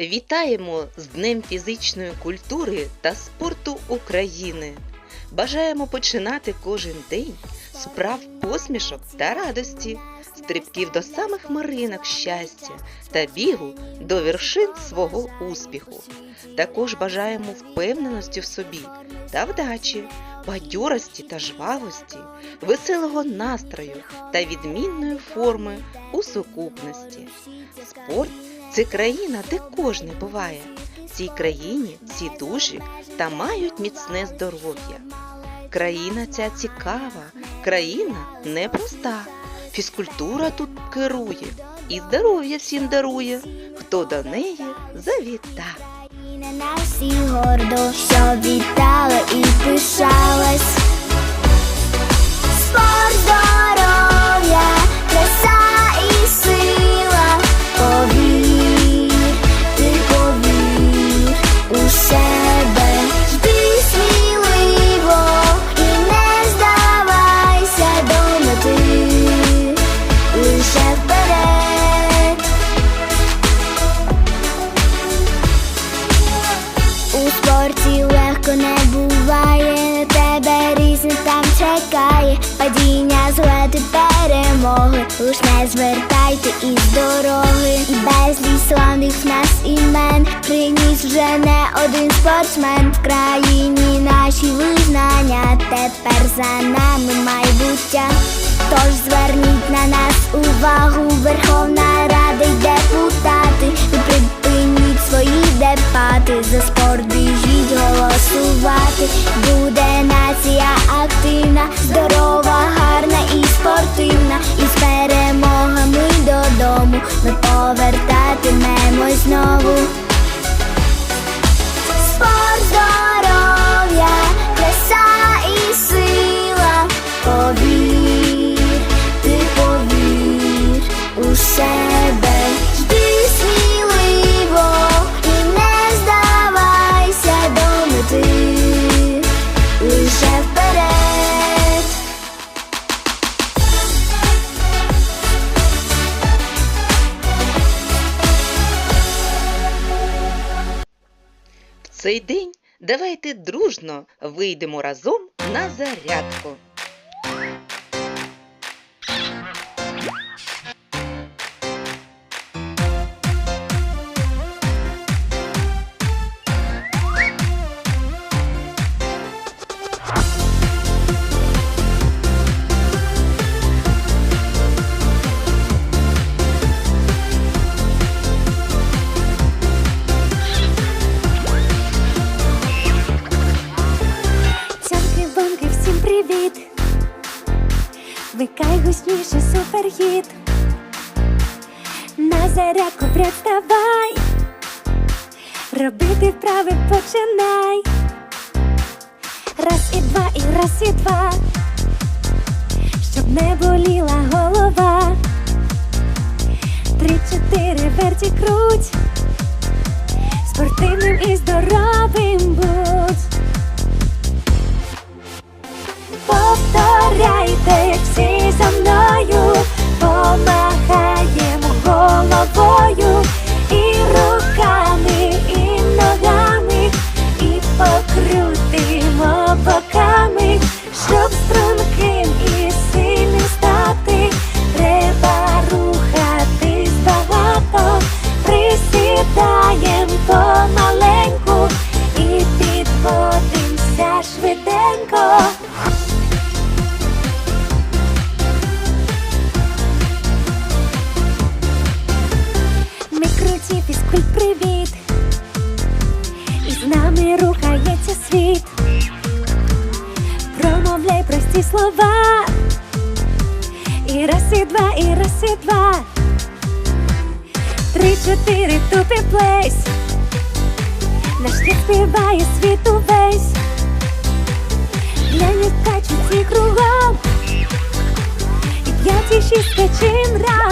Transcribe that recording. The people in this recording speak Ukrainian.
Вітаємо з Днем фізичної культури та спорту України. Бажаємо починати кожен день з прав посмішок та радості, стрибків до самих маринок щастя та бігу до вершин свого успіху. Також бажаємо впевненості в собі та вдачі, бадьорості та жвавості, веселого настрою та відмінної форми у сукупності. Спорт це країна, де кожен буває. В цій країні всі дужі та мають міцне здоров'я. Країна ця цікава, країна непроста. Фізкультура тут керує і здоров'я всім дарує, хто до неї завіта. На всі гордо, що вітала і пишалась. Спорт, буває, тебе різне там чекає, падіння, злети, перемоги, Уж не звертайте із дороги, безліч славних нас імен, приніс вже не один спортсмен. В країні наші визнання, тепер за нами майбуття. Тож зверніть на нас увагу, Верховна Рада й депутати, ми повертатимемось знову. Спорт, здоров'я, краса і сила. Повір, ти повір у себе. Йди і не здавайся до мети. Лише вперед. Цей день давайте дружно вийдемо разом на зарядку. Гучніше суперхіт. На зарядку представай. Робити вправи починай. Раз і два, і раз і два. Щоб не боліла голова. Три, чотири, верті круть. Спортивним і здоровим будь. Слова. І раз, і два, і раз, і два. Три, чотири, тупі плейс. Наш світ співає світ увесь. Глянь, качуть і кругом. І п'ять, і шість качим разом.